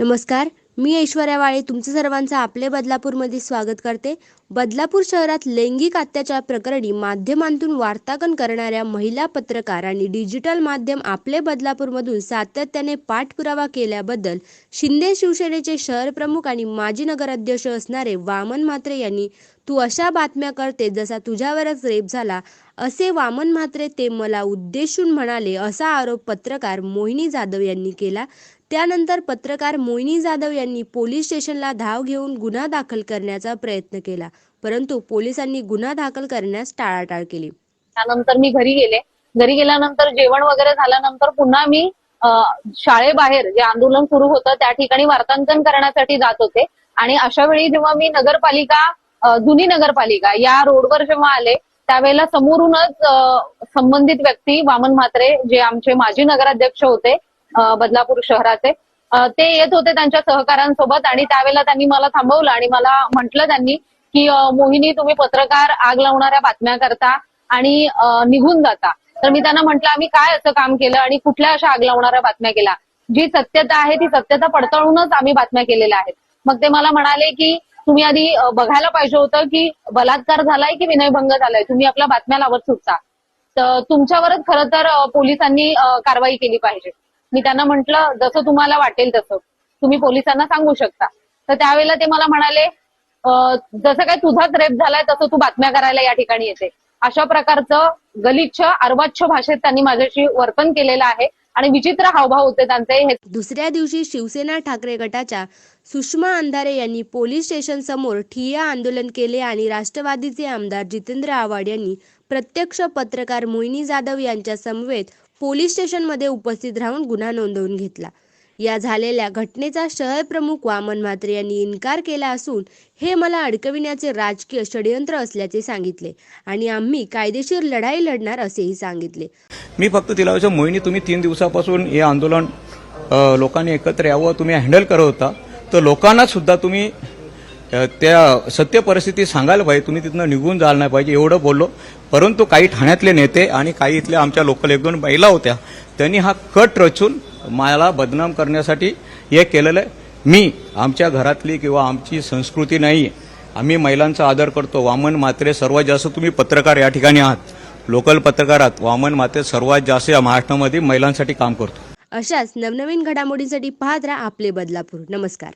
नमस्कार मी ऐश्वर्या वाळे तुमचं सर्वांचं आपले बदलापूरमध्ये स्वागत करते. बदलापूर शहरात लैंगिक अत्याचार प्रकरणी माध्यमांतून वार्तांकन करणाऱ्या महिला पत्रकार आणि डिजिटल माध्यम आपले बदलापूरमधून सातत्याने पाठपुरावा केल्याबद्दल शिंदे शिवसेनेचे शहर प्रमुख आणि माजी नगराध्यक्ष असणारे वामन म्हात्रे यांनी तू अशा बातम्या करते जसा तुझ्यावरच रेप झाला असे वामन म्हात्रे ते मला उद्देशून म्हणाले असा आरोप पत्रकार मोहिनी जाधव यांनी केला. त्यानंतर पत्रकार मोहिनी जाधव यांनी पोलीस स्टेशनला धाव घेऊन गुन्हा दाखल करण्याचा प्रयत्न केला. परंतु पोलिसांनी गुन्हा दाखल करण्यास टाळाटाळ केली. त्यानंतर मी घरी गेले. घरी गेल्यानंतर जेवण वगैरे झाल्यानंतर पुन्हा मी शाळेबाहेर जे आंदोलन सुरू होतं त्या ठिकाणी वार्तांकन करण्यासाठी जात होते. आणि अशा वेळी जेव्हा मी नगरपालिका जुनी नगरपालिका या रोडवर जेव्हा आले त्यावेळेला समोरूनच संबंधित व्यक्ती वामन म्हात्रे जे आमचे माजी नगराध्यक्ष होते बदलापूर शहराचे. ते येत होते त्यांच्या सहकाऱ्यांसोबत आणि त्यावेळेला त्यांनी मला थांबवलं आणि मला म्हटलं त्यांनी की मोहिनी तुम्ही पत्रकार आग लावणाऱ्या बातम्या करता आणि निघून जाता. तर मी त्यांना म्हटलं आम्ही काय असं काम केलं आणि कुठल्या अशा आग लावणाऱ्या बातम्या केल्या? जी सत्यता आहे ती सत्यता पडताळूनच आम्ही बातम्या केलेल्या आहेत. मग ते मला म्हणाले की तुम्ही आधी बघायला पाहिजे होतं की बलात्कार झालाय की विनयभंग झालाय? तुम्ही आपल्या बातम्या लावत सुटता. तर तुमच्यावरच खरं तर पोलिसांनी कारवाई केली पाहिजे. मी त्यांना म्हटलं जसं तुम्हाला वाटेल तसं. तुम्ही पोलिसांना सांगू शकता. तर त्यावेळेला ते मला म्हणाले जसं काय तुझाच रेप झालाय तसं तू बातम्या करायला या ठिकाणी येते. अशा प्रकारचं गलिच्छ अर्वाच्छ भाषेत त्यांनी माझ्याशी वर्तन केलेलं आहे आणि विचित्र हावभाव होते त्यांचे हे दुसऱ्या दिवशी शिवसेना ठाकरे गटाच्या सुषमा अंधारे यांनी पोलीस स्टेशन समोर ठिय्या आंदोलन केले आणि राष्ट्रवादीचे आमदार जितेंद्र आव्हाड यांनी प्रत्यक्ष पत्रकार मोहिनी जाधव यांच्या समवेत पोलीस स्टेशनमध्ये उपस्थित राहून गुन्हा नोंदवून घेतला. या झालेल्या घटनेचा शहर प्रमुख वामन म्हात्रे यांनी इन्कार केला असून हे मला अडकविण्याचे राजकीय षडयंत्र असल्याचे सांगितले आणि आम्ही कायदेशीर लढाई लढणार असेही सांगितले. मी फक्त तिला विचार मोहिनी तुम्ही तीन दिवसापासून हे आंदोलन लोकांनी एकत्र यावं तुम्ही हँडल करत होता. तर लोकांना सुद्धा तुम्ही त्या सत्य परिस्थिती सांगायला पाहिजे. तुम्ही तिथनं निघून जायला नाही पाहिजे. एवढं बोललो. परंतु काही ठाण्यातले नेते आणि काही इथल्या आमच्या लोकल एक दोन महिला होत्या. त्यांनी हा कट रचून मला बदनाम करण्यासाठी हे केलेलं आहे. मी आमच्या घरातली किंवा आमची संस्कृती नाही. आम्ही महिलांचा आदर करतो. वामन मात्रे सर्वात जास्त तुम्ही पत्रकार या ठिकाणी आहात. लोकल पत्रकार आहात. वामन मात्रे सर्वात जास्त या महाराष्ट्रामध्ये महिलांसाठी काम करतो. अशाच नवनवीन घडामोडींसाठी पाहत राहा आपले बदलापूर. नमस्कार.